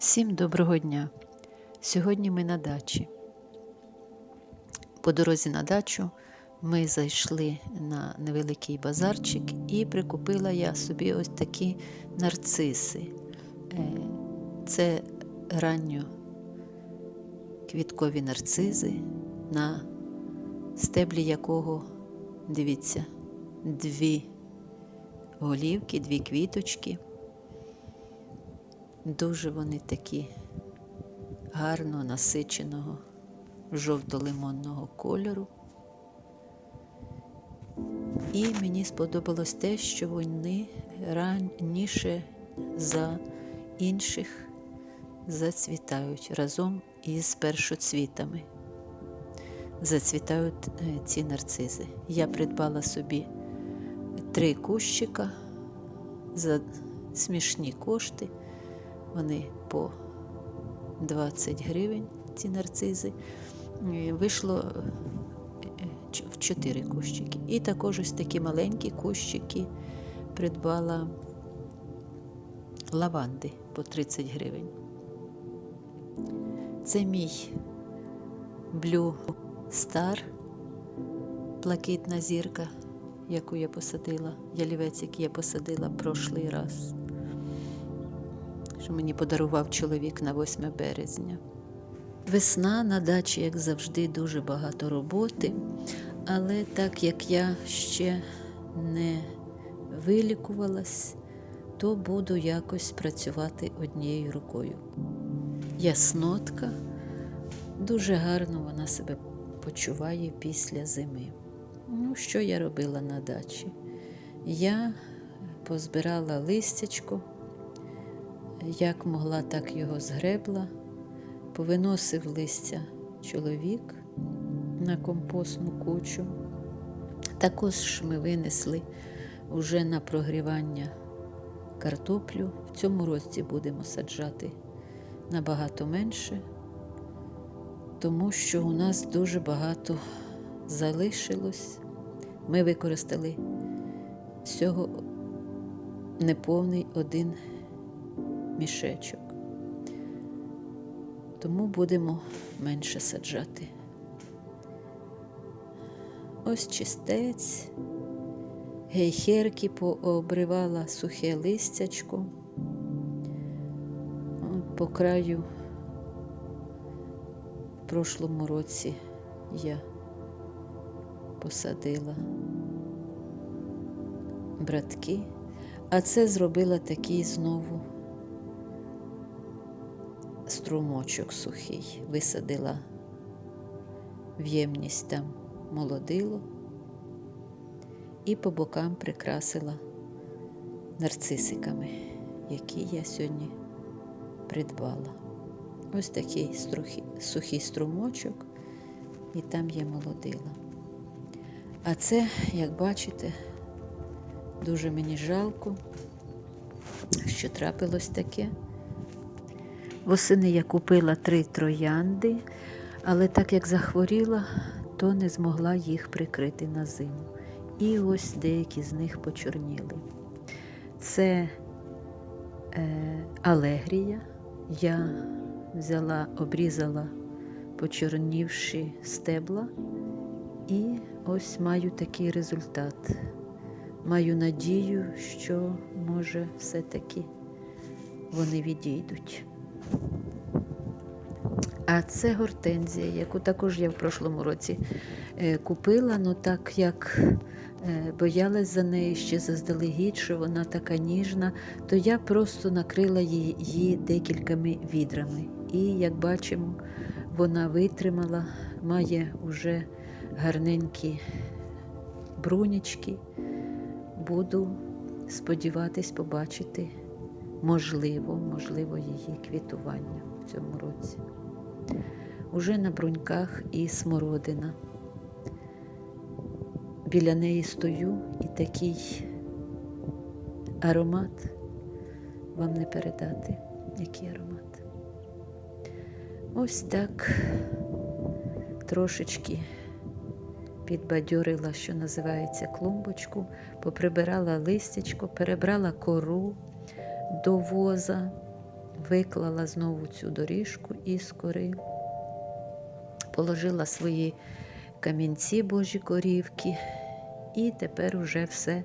Всім доброго дня! Сьогодні ми на дачі. По дорозі на дачу ми зайшли на невеликий базарчик і прикупила я собі ось такі нарциси. Е, Це ранньо квіткові нарцизи, на стеблі якого, дивіться, дві голівки, дві квіточки. Дуже вони такі гарно насиченого жовто-лимонного кольору. І мені сподобалось те, що вони раніше за інших зацвітають разом із першоцвітами. Зацвітають е, ці нарцизи. Я придбала собі три кущика за смішні кошти. Вони по 20 гривень, ці нарцизи. Вийшло е, в 4 кущики. І також ось такі маленькі кущики придбала лаванди по 30 гривень. Це мій Blue Star, блакитна зірка, яку я посадила, ялівець, який я посадила прошлий раз що мені подарував чоловік на 8 березня. Весна на дачі, як завжди, дуже багато роботи, але так як я ще не вилікувалась, то буду якось працювати однією рукою. Яснотка, дуже гарно вона себе почуває після зими. Ну, що я робила на дачі? Я позбирала листячко, як могла, так його згребла, повиносив листя чоловік на компостну кучу. Також ми винесли уже на прогрівання картоплю. В цьому році будемо саджати набагато менше, тому що у нас дуже багато залишилось. Ми використали всього неповний один мішечок. Тому будемо менше саджати. Ось чистець, гейхерки пообривала сухе листячко. По краю в прошлому році я посадила братки, а це зробила такий знову струмочок сухий, висадила в ємність там молодило і по бокам прикрасила нарцисиками, які я сьогодні придбала. Ось такий струхи, сухий струмочок, і там є молодила. А це, як бачите, дуже мені жалко, що трапилось таке. Восени я купила три троянди, але так як захворіла, то не змогла їх прикрити на зиму. І ось деякі з них почорніли. Це е, алегрія. Я взяла, обрізала почорнівші стебла, і ось маю такий результат. Маю надію, що може все-таки вони відійдуть. А це гортензія, яку також я в прошлому році е, купила, але так як е, боялась за неї ще заздалегідь, що вона така ніжна, то я просто накрила її декількома відрами. І, як бачимо, вона витримала, має вже гарненькі брунічки. Буду сподіватись побачити, можливо, можливо, її квітування в цьому році. Уже на бруньках і смородина. Біля неї стою і такий аромат вам не передати, який аромат. Ось так трошечки підбадьорила, що називається клумбочку, поприбирала листячко, перебрала кору до воза, виклала знову цю доріжку із кори, положила свої камінці Божі корівки, і тепер уже все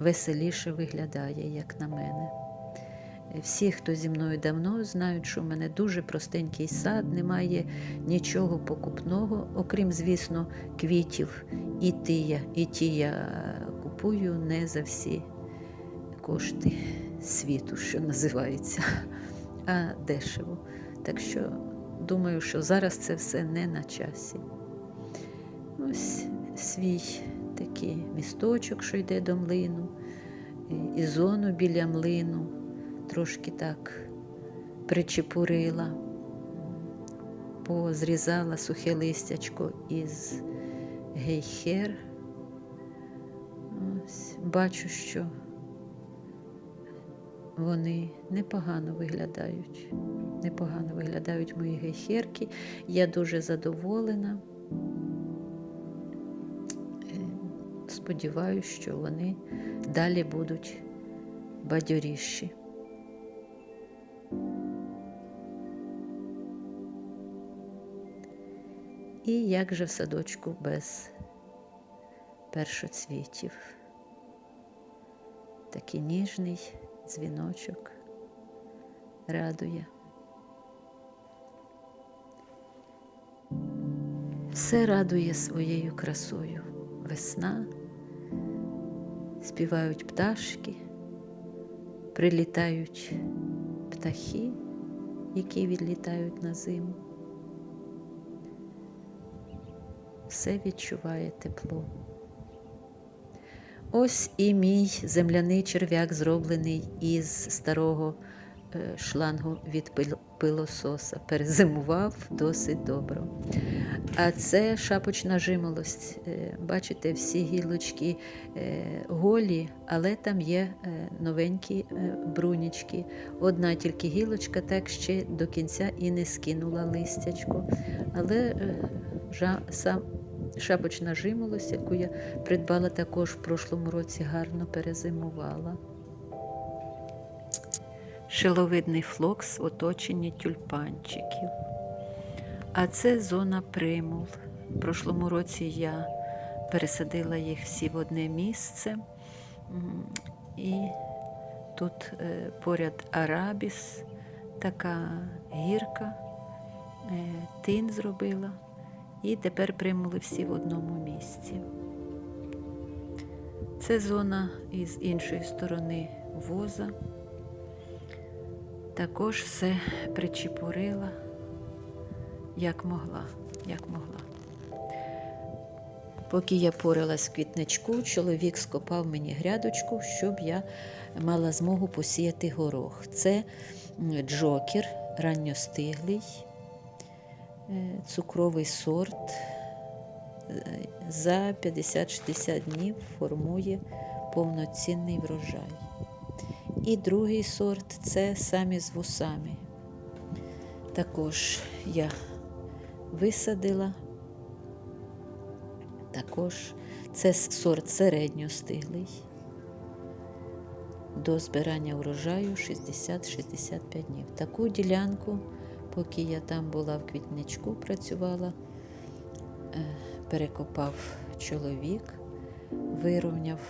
веселіше виглядає, як на мене. Всі, хто зі мною давно, знають, що в мене дуже простенький сад, немає нічого покупного, окрім, звісно, квітів. І ті і ті я купую не за всі кошти світу, що називається, а дешево. Так що думаю, що зараз це все не на часі. Ось свій такий місточок, що йде до млину, і- зону біля млину трошки так причепурила, позрізала сухе листячко із гейхер. Ось, бачу, що вони непогано виглядають. Непогано виглядають мої гейхерки. Я дуже задоволена. Е, Сподіваюся, що вони далі будуть бадьоріші. І як же в садочку без першоцвітів. Такий ніжний дзвіночок радує. Все радує своєю красою. Весна, співають пташки, прилітають птахи, які відлітають на зиму. Все відчуває тепло. Ось і мій земляний черв'як, зроблений із старого е, шлангу від пилососа. Перезимував досить добре. А це шапочна жимолость. Е, Бачите, всі гілочки е, голі, але там є новенькі брунічки. Одна тільки гілочка так ще до кінця і не скинула листячко. Але сам шапочна жимолость, яку я придбала також в прошлому році, гарно перезимувала. Шиловидний флокс в оточенні тюльпанчиків. А це зона примул. В прошлому році я пересадила їх всі в одне місце. І тут е, поряд арабіс, така гірка, е, тин зробила. І тепер примули всі в одному місці. Це зона із іншої сторони воза. Також все причепурила, як могла, як могла. Поки я порилась в квітничку, чоловік скопав мені грядочку, щоб я мала змогу посіяти горох. Це джокер ранньостиглий, цукровий сорт. Е, За 50-60 днів формує повноцінний врожай. І другий сорт це самі з вусами. Також я висадила. Також це сорт середньостиглий. До збирання врожаю 60-65 днів. Таку ділянку, поки я там була в квітничку, працювала, е, перекопав чоловік, вирівняв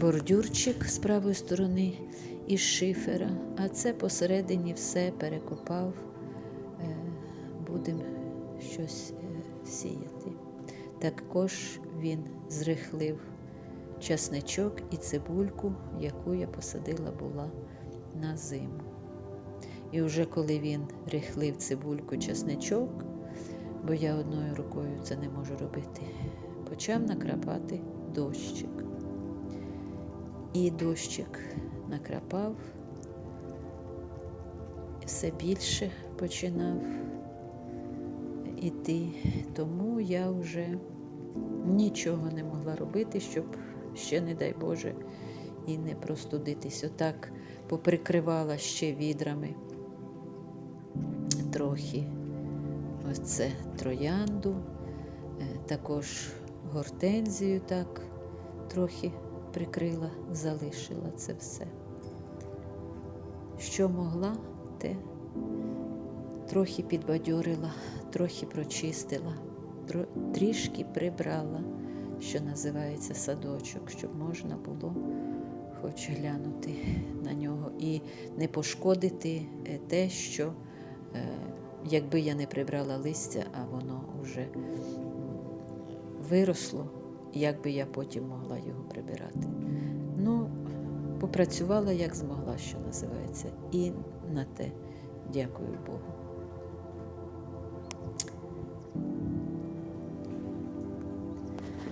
бордюрчик з правої сторони із шифера, а це посередині все перекопав, е, будемо щось е, сіяти. Також він зрихлив часничок і цибульку, яку я посадила була на зиму. І вже коли він рихлив цибульку часничок, бо я одною рукою це не можу робити, почав накрапати дощик. І дощик накрапав, все більше починав іти. Тому я вже нічого не могла робити, щоб ще, не дай Боже, і не простудитись. Отак поприкривала ще відрами трохи оце троянду, е, також гортензію так трохи прикрила, залишила це все. Що могла, те. Трохи підбадьорила, трохи прочистила, трішки прибрала, що називається садочок, щоб можна було хоч глянути на нього і не пошкодити е, те, що якби я не прибрала листя, а воно вже виросло, як би я потім могла його прибирати. Ну, попрацювала як змогла, що називається, і на те дякую Богу.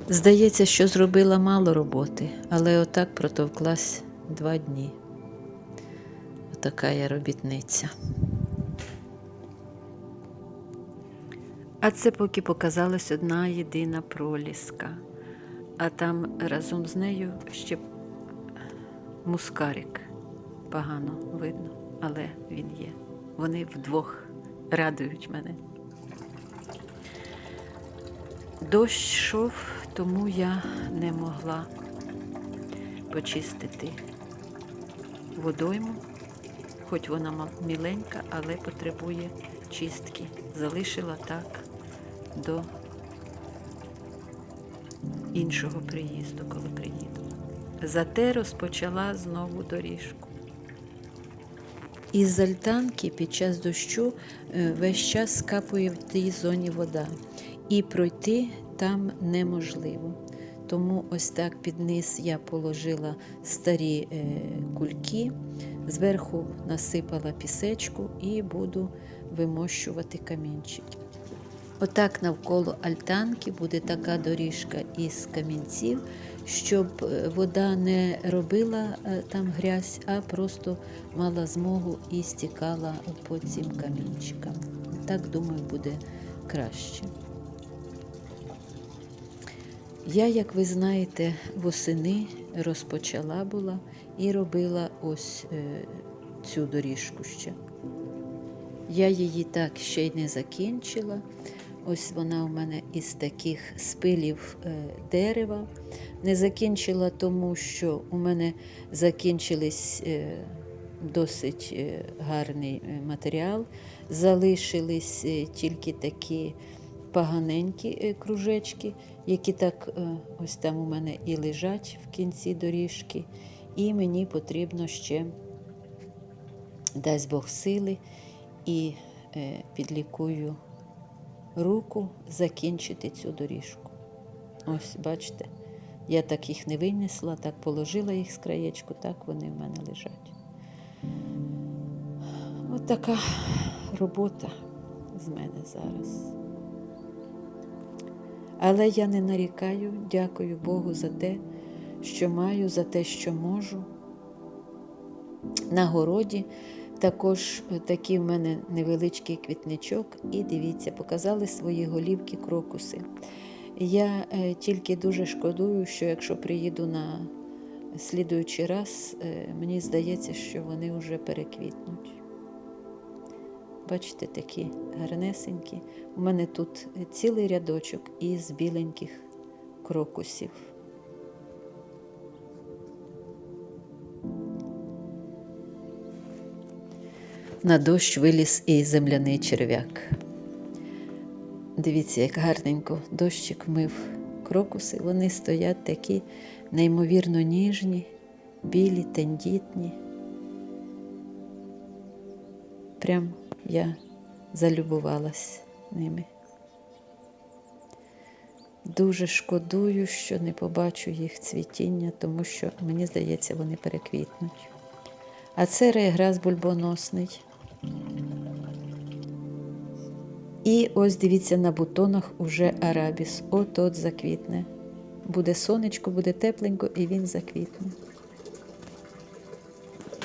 Здається, що зробила мало роботи, але отак протовклась два дні. Отака я робітниця. А це поки показалась одна єдина проліска, а там разом з нею ще мускарик. Погано видно, але він є. Вони вдвох радують мене. Дощ йшов, тому я не могла почистити водойму, хоч вона міленька, але потребує чистки. Залишила так до іншого приїзду, коли приїду. Зате розпочала знову доріжку. Із альтанки під час дощу е, весь час скапує в тій зоні вода, і пройти там неможливо. Тому ось так під низ я положила старі е, кульки, зверху насипала пісечку і буду вимощувати камінчики. Отак навколо альтанки буде така доріжка із камінців, щоб е, вода не робила е, там грязь, а просто мала змогу і стікала по цим камінчикам. Так, думаю, буде краще. Я, як ви знаєте, восени розпочала була і робила ось е, цю доріжку ще. Я її так ще й не закінчила. Ось вона у мене із таких спилів е, дерева. Не закінчила, тому що у мене закінчились е, досить е, гарний матеріал. Залишились тільки такі поганенькі кружечки, які так ось там у мене і лежать в кінці доріжки. І мені потрібно ще, дасть Бог сили, і підлікую руку закінчити цю доріжку. Ось, бачите, я так їх не винесла, так положила їх з краєчку, так вони в мене лежать. От така робота з мене зараз. Але я не нарікаю, дякую Богу за те, що маю, за те, що можу. На городі також такий в мене невеличкий квітничок, і дивіться, показали свої голівки крокуси. Я е, тільки дуже шкодую, що якщо приїду на слідуючий раз, е, мені здається, що вони вже переквітнуть. Бачите, такі гарнесенькі. У мене тут цілий рядочок із біленьких крокусів. На дощ виліз і земляний черв'як. Дивіться, як гарненько дощик вмив крокуси. Вони стоять такі неймовірно ніжні, білі, тендітні. Прям я залюбувалась ними. Дуже шкодую, що не побачу їх цвітіння, тому що, мені здається, вони переквітнуть. А це реграс бульбоносний. І ось дивіться, на бутонах уже арабіс. От от заквітне. Буде сонечко, буде тепленько, і він заквітне.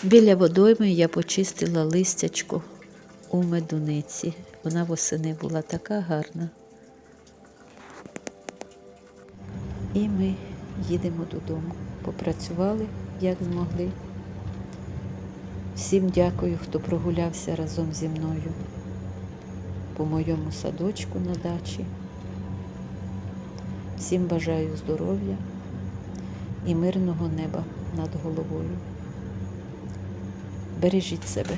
Біля водойми я почистила листячко у медуниці. Вона восени була така гарна. І ми їдемо додому. Попрацювали, як змогли. Всім дякую, хто прогулявся разом зі мною по моєму садочку на дачі. Всім бажаю здоров'я і мирного неба над головою. Бережіть себе.